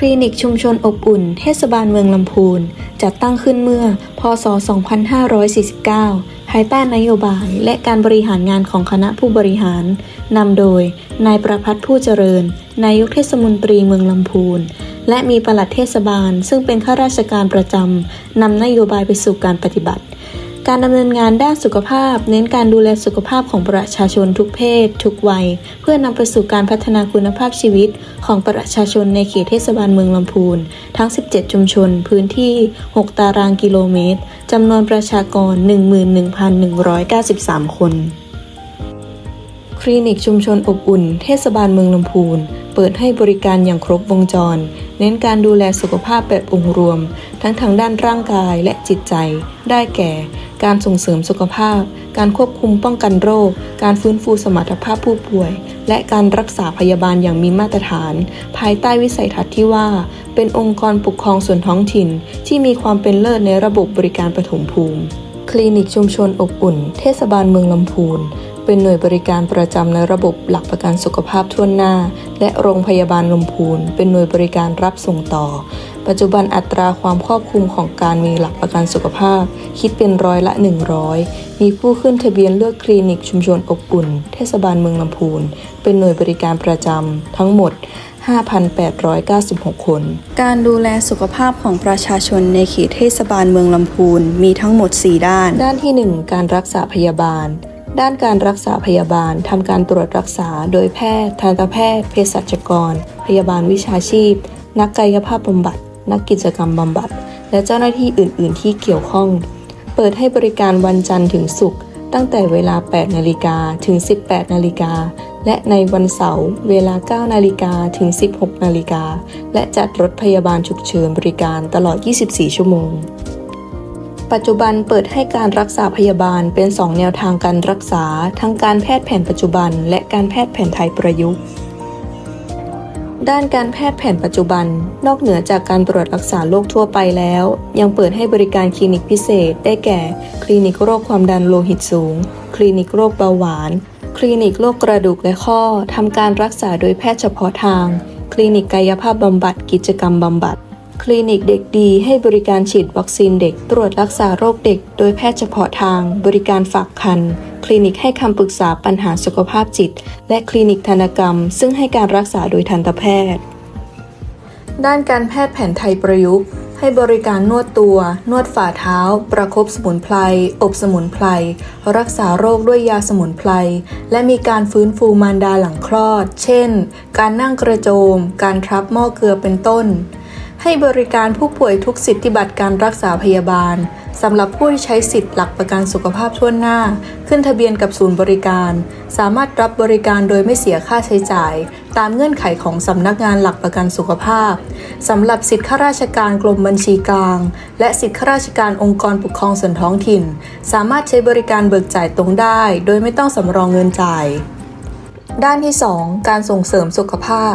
คลินิกชุมชนอบอุ่น เทศบาลเมืองลำพูน จัดตั้งขึ้นเมื่อ พศ 2549 ภายใต้นโยบายและการบริหารงานของคณะผู้บริหาร นำโดย นายประพัฒน์ผู้เจริญ นายกเทศมนตรีเมืองลำพูน และมีปลัดเทศบาล ซึ่งเป็นข้าราชการประจำนำนโยบายไปสู่การปฏิบัติ การดำเนินงานด้านสุขภาพ เน้นการดูแลสุขภาพของประชาชนทุกเพศ ทุกวัย เพื่อนำไปสู่การพัฒนาคุณภาพชีวิตของประชาชนในเขตเทศบาลเมืองลำพูน ทั้ง 17 ชุมชน พื้นที่ 6 ตารางกิโลเมตรจำนวนประชากร 11,193 คน คลินิกชุมชนอบอุ่น เทศบาลเมืองลำพูน เปิดให้บริการอย่างครบวงจร เน้นการดูแลสุขภาพแบบองค์รวม ทั้งทางด้านร่างกายและจิตใจ ได้แก่ การส่งเสริมสุขภาพ การควบคุมป้องกันโรค การฟื้นฟูสมรรถภาพผู้ป่วย และการรักษาพยาบาลอย่างมีมาตรฐาน ภายใต้วิสัยทัศน์ที่ว่า เป็นองค์กรปกครองส่วนท้องถิ่น ที่มีความเป็นเลิศในระบบบริการปฐมภูมิ คลินิกชุมชนอบอุ่น เทศบาลเมืองลำพูน เป็นหน่วยบริการประจำในระบบหลักประกันสุขภาพทั่วหน้า และโรงพยาบาลลำพูน เป็นหน่วยบริการรับส่งต่อ ปัจจุบันอัตราความครอบคลุมของการมีหลักประกันสุขภาพ คิดเป็นร้อยละ 100 มีผู้ขึ้นทะเบียนเลือกคลินิกชุมชนอบอุ่น เทศบาลเมืองลำพูน เป็นหน่วยบริการประจำทั้งหมด5,896 คน การดูแลสุขภาพของประชาชนในเขตเทศบาลเมืองลำพูน มีทั้งหมด 4 ด้าน ด้านที่ 1 การรักษาพยาบาล ด้านการรักษาพยาบาลทำการตรวจรักษาโดยแพทย์ ทันตแพทย์ เภสัชกร พยาบาลวิชาชีพ นักกายภาพบำบัด นักกิจกรรมบำบัด และเจ้าหน้าที่อื่น ๆ ที่เกี่ยวข้อง เปิดให้บริการวันจันทร์ถึงศุกร์ตั้งแต่เวลา 8 นาฬิกาถึง 18 นาฬิกา และในวันเสาร์เวลา 9 นาฬิกาถึง 16 นาฬิกา และจัดรถพยาบาลฉุกเฉินบริการตลอด 24 ชั่วโมง ปัจจุบันเปิดให้การรักษาพยาบาลเป็น 2 แนวทางการรักษา ทั้งการแพทย์แผนปัจจุบัน และการแพทย์แผนไทยประยุกต์ ด้านการแพทย์แผนปัจจุบัน นอกเหนือจากการตรวจรักษาโรคทั่วไปแล้ว ยังเปิดให้บริการคลินิกพิเศษ ได้แก่ คลินิกโรคความดันโลหิตสูง คลินิกโรคเบาหวาน คลินิกโรคกระดูกและข้อทำการรักษาโดยแพทย์เฉพาะทาง คลินิกกายภาพบำบัดกิจกรรมบำบัด คลินิกเด็กดีให้บริการฉีดวัคซีนเด็กตรวจรักษาโรคเด็ก โดยแพทย์เฉพาะทางบริการฝากคัน คลินิกให้คำปรึกษาปัญหาสุขภาพจิต และคลินิกธนกรรม ซึ่งให้การรักษาโดยทันตแพทย์ ด้านการแพทย์แผนไทยประยุกต์ ให้บริการนวดตัว นวดฝ่าเท้า ประคบสมุนไพรอบสมุนไพรรักษาโรคด้วยยาสมุนไพรและมีการฟื้นฟูมารดาหลังคลอด เช่น การนั่งกระโจม การทับหม้อเกลือเป็นต้น ให้บริการผู้ป่วยทุกสิทธิบัตรการรักษาพยาบาลสำหรับผู้ที่ใช้สิทธิ์หลักประกันสุขภาพทั่วหน้า ขึ้นทะเบียนกับศูนย์บริการ สามารถรับบริการโดยไม่เสียค่าใช้จ่าย ตามเงื่อนไขของสำนักงานหลักประกันสุขภาพสำหรับสิทธิข้าราชการกรมบัญชีกลาง และสิทธิข้าราชการองค์กรปกครองส่วนท้องถิ่น สามารถใช้บริการเบิกจ่ายตรงได้ โดยไม่ต้องสำรองเงินจ่าย ด้านที่ 2 การส่งเสริมสุขภาพ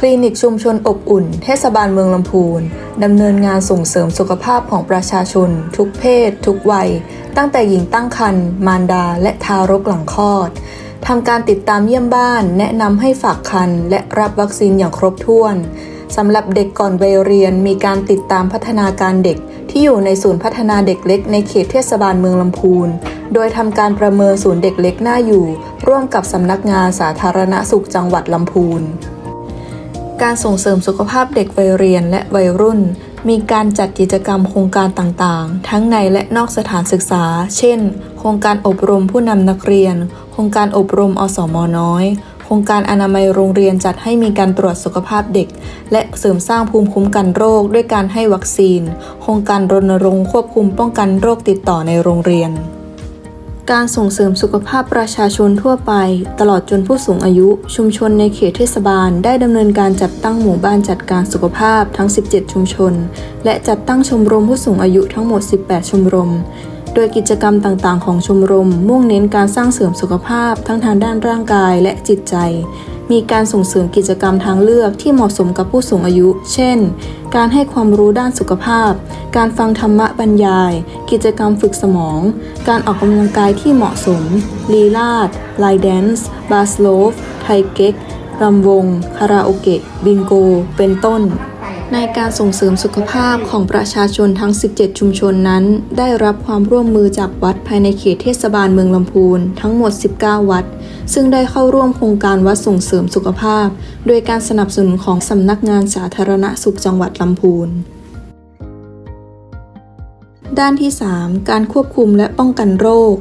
คลินิกชุมชนอบอุ่น เทศบาลเมืองลำพูน ดำเนินงานส่งเสริมสุขภาพของประชาชน ทุกเพศ ทุกวัย ตั้งแต่หญิงตั้งครรภ์มารดา และทารกหลังคลอดทำการติดตามเยี่ยมบ้าน แนะนำให้ฝากคันและรับวัคซีนอย่างครบถ้วนสำหรับเด็กก่อนวัยเรียนมีการติดตามพัฒนาการเด็ก ที่อยู่ในศูนย์พัฒนาเด็กเล็กในเขตเทศบาลเมืองลำพูน โดยทำการประเมินศูนย์เด็กเล็กหน้าอยู่ ร่วมกับสำนักงานสาธารณสุขจังหวัดลำพูน การส่งเสริมสุขภาพเด็กวัยเรียนและวัยรุ่น มีการจัดกิจกรรมโครงการต่างๆ ทั้งในและนอกสถานศึกษา เช่น โครงการอบรมผู้นำนักเรียน โครงการอบรมอสมน้อย โครงการอนามัยโรงเรียนจัดให้มีการตรวจสุขภาพเด็ก และเสริมสร้างภูมิคุ้มกันโรคด้วยการให้วัคซีน โครงการรณรงค์ควบคุมป้องกันโรคติดต่อในโรงเรียน การส่งเสริมสุขภาพประชาชนทั่วไป ตลอดจนผู้สูงอายุ ชุมชนในเขตเทศบาล ได้ดำเนินการจัดตั้งหมู่บ้านจัดการสุขภาพทั้ง 17 ชุมชน และจัดตั้งชมรมผู้สูงอายุทั้งหมด 18 ชมรม โดยกิจกรรมต่างๆ ของชมรม มุ่งเน้นการสร้างเสริมสุขภาพทั้งทางด้านร่างกายและจิตใจ มีการส่งเสริมกิจกรรมทางเลือกที่เหมาะสมกับผู้สูงอายุ เช่น การให้ความรู้ด้านสุขภาพ การฟังธรรมะบรรยาย กิจกรรมฝึกสมอง การออกกำลังกายที่เหมาะสม ลีลาดไลแดนซ์ บาสโลฟ ไทเก๊กรำวง คาราโอเกะ บิงโก เป็นต้น ในการส่งเสริมสุขภาพของประชาชนทั้ง 17 ชุมชนนั้น ได้รับความร่วมมือจากวัดภายในเขตเทศบาลเมืองลำพูนทั้งหมด 19 วัด ซึ่งได้เข้าร่วมโครงการวัดส่งเสริมสุขภาพ โดยการสนับสนุนของสำนักงานสาธารณสุขจังหวัดลำพูนด้านที่ 3 การควบคุมและป้องกันโรค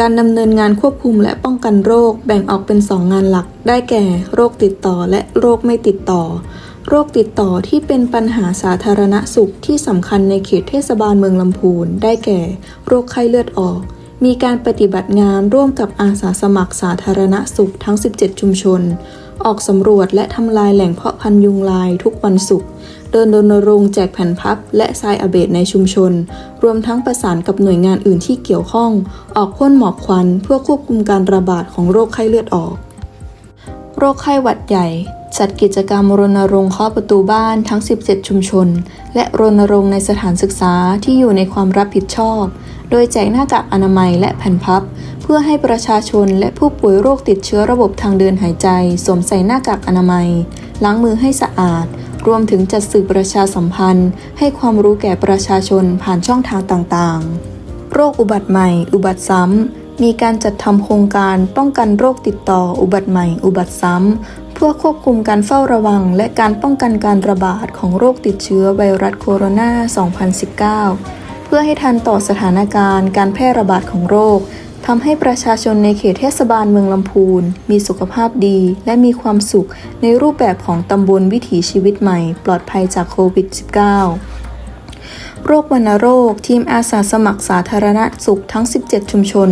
การดำเนินงานควบคุมและป้องกันโรค แบ่งออกเป็น 2 งานหลัก ได้แก่ โรคติดต่อและโรคไม่ติดต่อ โรคติดต่อที่เป็นปัญหาสาธารณสุขที่สำคัญในเขตเทศบาลเมืองลำพูน ได้แก่ โรคไข้เลือดออก มีการปฏิบัติงานร่วมกับอาสาสมัครสาธารณสุขทั้ง 17 ชุมชน ออกสำรวจและทำลายแหล่งเพาะพันยุงลายทุกวันศุกร์ เดินรณรงค์แจกแผ่นพับ และทรายอเบดในชุมชน รวมทั้งประสานกับหน่วยงานอื่นที่เกี่ยวข้อง ออกพ่นหมอกควัน เพื่อควบคุมการระบาดของโรคไข้เลือดออกโรคไข้หวัดใหญ่ จัดกิจกรรมรณรงค์เคาะประตูบ้านทั้ง 17 ชุมชน และรณรงค์ในสถานศึกษาที่อยู่ในความรับผิดชอบ โดยแจกหน้ากากอนามัยและแผ่นพับ เพื่อให้ประชาชนและผู้ป่วยโรคติดเชื้อระบบทางเดินหายใจ สวมใส่หน้ากากอนามัย ล้างมือให้สะอาด รวมถึงจัดสื่อประชาสัมพันธ์ ให้ความรู้แก่ประชาชนผ่านช่องทางต่างๆ โรคอุบัติใหม่ อุบัติซ้ำ มีการจัดทำโครงการป้องกันโรคติดต่ออุบัติใหม่ อุบัติซ้ำ เพื่อควบคุมการเฝ้าระวัง และการป้องกันการระบาดของโรคติดเชื้อไวรัสโคโรนา 2019 เพื่อให้ทันต่อสถานการณ์การแพร่ระบาดของโรคทำให้ประชาชนในเขตเทศบาลเมืองลำพูน มีสุขภาพดี และมีความสุขในรูปแบบของตำบลวิถีชีวิตใหม่ ปลอดภัยจากโควิด -19 โรควัณโรค ทีมอาสาสมัครสาธารณสุขทั้ง 17 ชุมชน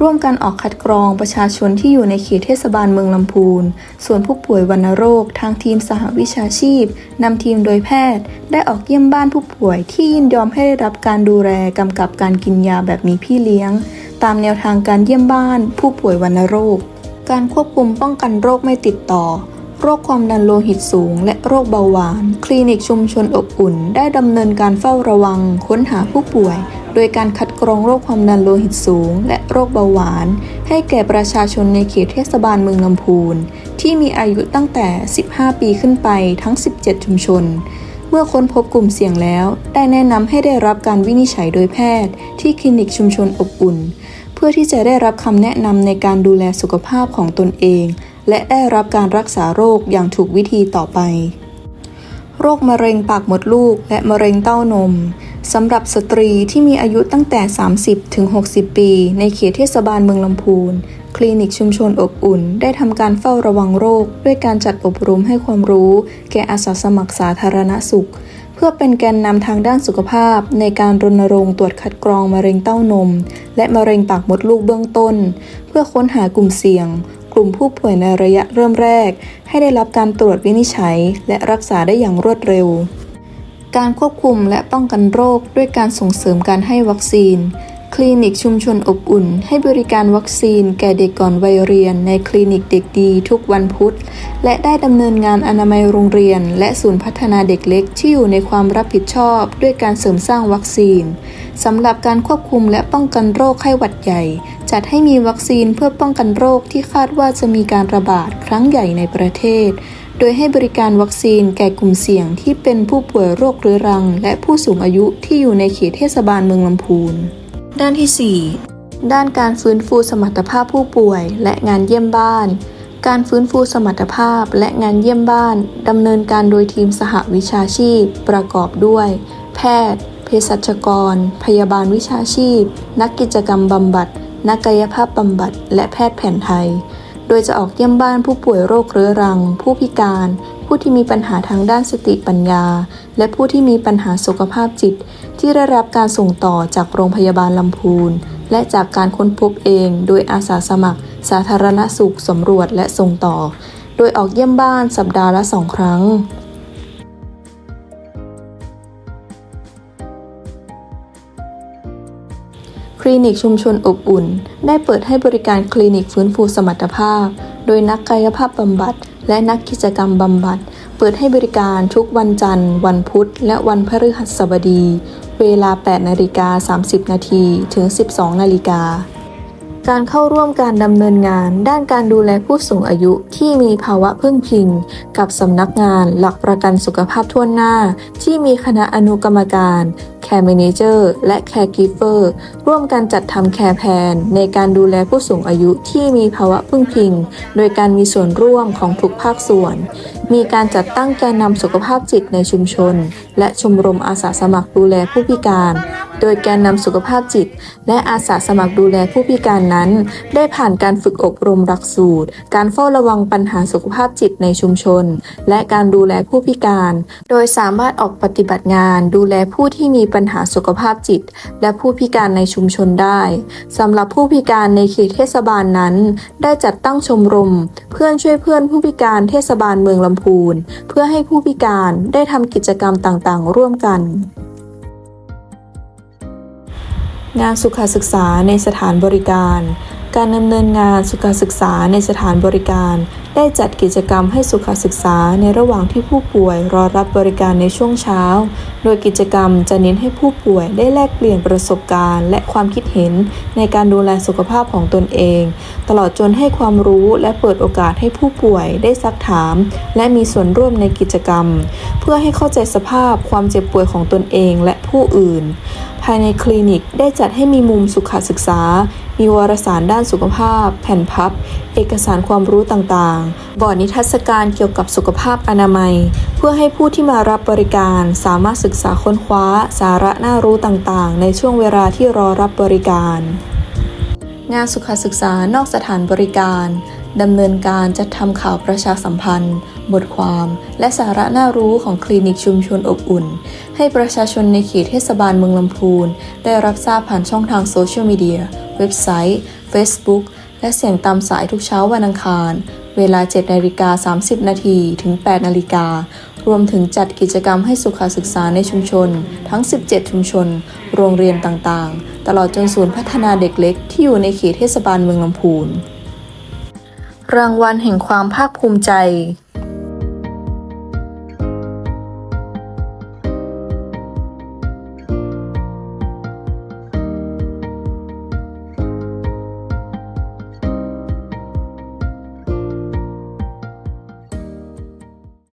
ร่วมกันออกคัดกรองประชาชนที่อยู่ในเขตเทศบาลเมืองลำพูน ส่วนผู้ป่วยวัณโรค ทางทีมสหวิชาชีพนำทีมโดยแพทย์ ได้ออกเยี่ยมบ้านผู้ป่วยที่ยินยอมให้ได้รับการดูแลกำกับการกินยาแบบมีพี่เลี้ยง ตามแนวทางการเยี่ยมบ้านผู้ป่วยวัณโรค การควบคุมป้องกันโรคไม่ติดต่อ โรคความดันโลหิตสูง และโรคเบาหวาน คลินิกชุมชนอบอุ่น ได้ดำเนินการเฝ้าระวัง ค้นหาผู้ป่วย โดยการคัดกรองโรคความดันโลหิตสูง และโรคเบาหวาน ให้แก่ประชาชนในเขตเทศบาลเมืองลำพูน ที่มีอายุตั้งแต่ 15 ปีขึ้นไปทั้ง 17 ชุมชน เมื่อค้นพบกลุ่มเสี่ยงแล้ว ได้แนะนำให้ได้รับการวินิจฉัยโดยแพทย์ ที่คลินิกชุมชนอบอุ่น เพื่อที่จะได้รับคำแนะนำในการดูแลสุขภาพของตนเอง และได้รับการรักษาโรคอย่างถูกวิธีต่อไป โรคมะเร็งปากมดลูกและมะเร็งเต้านมสำหรับสตรีที่มีอายุตั้งแต่ 30 ถึง 60 ปี ในเขตเทศบาลเมืองลำพูน คลินิกชุมชนอบอุ่น ได้ทำการเฝ้าระวังโรค ด้วยการจัดอบรมให้ความรู้ แก่อาสาสมัครสาธารณสุข เพื่อเป็นแกนนำทางด้านสุขภาพ ในการรณรงค์ตรวจคัดกรองมะเร็งเต้านม และมะเร็งปากมดลูกเบื้องต้น เพื่อค้นหากลุ่มเสี่ยง กลุ่มผู้ป่วยในระยะเริ่มแรก ให้ได้รับการตรวจวินิจฉัย และรักษาได้อย่างรวดเร็ว การควบคุมและป้องกันโรคด้วยการส่งเสริมการให้วัคซีน คลินิกชุมชนอบอุ่น ให้บริการวัคซีน แก่เด็กก่อนวัยเรียน ในคลินิกเด็กดีทุกวันพุธ และได้ดำเนินงานอนามัยโรงเรียน และศูนย์พัฒนาเด็กเล็กที่อยู่ในความรับผิดชอบ ด้วยการเสริมสร้างวัคซีนสำหรับการควบคุมและป้องกันโรคไข้หวัดใหญ่ จัดให้มีวัคซีนเพื่อป้องกันโรคที่คาดว่าจะมีการระบาดครั้งใหญ่ในประเทศ โดยให้บริการวัคซีนแก่กลุ่มเสี่ยงที่เป็นผู้ป่วยโรคเรื้อรัง และผู้สูงอายุที่อยู่ในเขตเทศบาลเมืองลำพูน ด้านที่ 4 ด้านการฟื้นฟูสมรรถภาพผู้ป่วย และงานเยี่ยมบ้าน การฟื้นฟูสมรรถภาพและงานเยี่ยมบ้านดำเนินการโดยทีมสหวิชาชีพ ประกอบด้วย แพทย์ เภสัชกร พยาบาลวิชาชีพ นักกิจกรรมบำบัด นักกายภาพบำบัด และแพทย์แผนไทย โดยจะออกเยี่ยมบ้านผู้ป่วยโรคเรื้อรัง ผู้พิการ ผู้ที่มีปัญหาทางด้านสติปัญญา และผู้ที่มีปัญหาสุขภาพจิต ที่ได้รับการส่งต่อจากโรงพยาบาลลำพูน และจากการค้นพบเองโดยอาสาสมัคร สาธารณสุขสำรวจและส่งต่อ โดยออกเยี่ยมบ้านสัปดาห์ละสองครั้งคลินิกชุมชนอบอุ่น ได้เปิดให้บริการคลินิกฟื้นฟูสมรรถภาพ โดยนักกายภาพบำบัด และนักกิจกรรมบำบัด เปิดให้บริการทุกวันจันทร์ วันพุธ และวันพฤหัสบดี เวลา 8 นาฬิกา 30 นาทีถึง 12 นาฬิกาการเข้าร่วมการดำเนินงาน ด้านการดูแลผู้สูงอายุที่มีภาวะพึ่งพิง กับสำนักงานหลักประกันสุขภาพทั่วหน้า ที่มีคณะอนุกรรมการ Care Manager และ Caregiver ร่วมกันจัดทำ Care Plan ในการดูแลผู้สูงอายุที่มีภาวะพึ่งพิง โดยการมีส่วนร่วมของทุกภาคส่วน มีการจัดตั้งแกนนำสุขภาพจิตในชุมชน และชมรมอาสาสมัครดูแลผู้พิการ โดยแกนนำสุขภาพจิต และอาสาสมัครดูแลผู้พิการนั้น ได้ผ่านการฝึกอบรมหลักสูตร การเฝ้าระวังปัญหาสุขภาพจิตในชุมชน และการดูแลผู้พิการ โดยสามารถออกปฏิบัติงานดูแลผู้ที่มีปัญหาสุขภาพจิต และผู้พิการในชุมชนได้สำหรับผู้พิการในเขตเทศบาลนั้น ได้จัดตั้งชมรม เพื่อนช่วยเพื่อนผู้พิการเทศบาลเมืองลำพูน เพื่อให้ผู้พิการได้ทำกิจกรรมต่างๆ ร่วมกันงานสุขศึกษาในสถานบริการ การดำเนินงานสุขศึกษาในสถานบริการ ได้จัดกิจกรรมให้สุขศึกษาในระหว่างที่ผู้ป่วยรอรับบริการในช่วงเช้า โดยกิจกรรมจะเน้นให้ผู้ป่วยได้แลกเปลี่ยนประสบการณ์ และความคิดเห็นในการดูแลสุขภาพของตนเอง ตลอดจนให้ความรู้และเปิดโอกาสให้ผู้ป่วยได้ซักถาม และมีส่วนร่วมในกิจกรรม เพื่อให้เข้าใจสภาพความเจ็บป่วยของตนเองและผู้อื่น ภายในคลินิกได้จัดให้มีมุมสุขศึกษา มีวารสารด้านสุขภาพ แผ่นพับ เอกสารความรู้ต่างๆ บอร์ดนิทรรศการเกี่ยวกับสุขภาพอนามัย เพื่อให้ผู้ที่มารับบริการสามารถศึกษาค้นคว้า สาระน่ารู้ต่างๆ ในช่วงเวลาที่รอรับบริการ งานสุขศึกษานอกสถานบริการดำเนินการจัดทำข่าวประชาสัมพันธ์ บทความ และสาระน่ารู้ของคลินิกชุมชนอบอุ่น ให้ประชาชนในเขตเทศบาลเมืองลำพูน ได้รับทราบผ่านช่องทางโซเชียลมีเดีย เว็บไซต์ Facebook และเสียงตามสายทุกเช้าวันอังคาร เวลา 7 นาฬิกา 30 นาทีถึง 8 นาฬิกา รวมถึงจัดกิจกรรมให้สุขศึกษาในชุมชน ทั้ง 17 ชุมชน โรงเรียนต่างๆ ตลอดจนศูนย์พัฒนาเด็กเล็กที่อยู่ในเขตเทศบาลเมืองลำพูน รางวัลแห่งความภาคภูมิใจ